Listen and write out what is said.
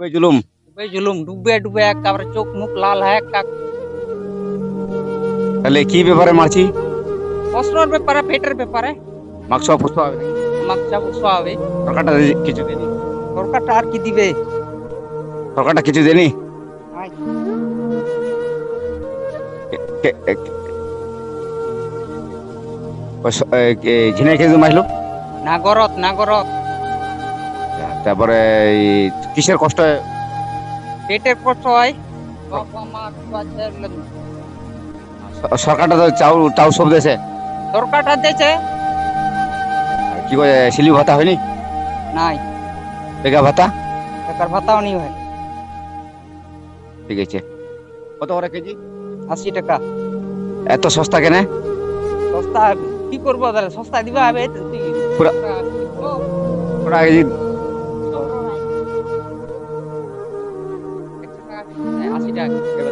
খুবই জুলুম। ডুবে জুলুম ডুবে ডুবে একেবারে চোখ মুখ লাল হয়ে তাহলে কি ব্যাপারে মারছি? বস্ত্রর ব্যাপারে পেটের ব্যাপারে। মাংস পুষ্ট হবে যা বুঝতে হবে। সরকারটা কিছু দেনি সরকারটা আর কি দিবে? সরকারটা কিছু দেনি ঝিনাই খেয়ে মাইলো নাগরত নাগরত। তারপরে এই কিসের কষ্ট হয়? পেটের কষ্ট হয়। বাবা মা সরকারটা তো চাউল টাউ সব দেছে সরকারটা দিয়েছে। কি করে সিলি ভাতা হয়নি? নাই। বেগা ভাতা? বেকার ভাতাও নি হয় ঠিক আছে। কত করে কেজি? আশি টাকা। এত সস্তা কেনে? সস্তা কি করব তাহলে? সস্তা দিবা? হবে পুরা- ওটা কেজি আশি টাকা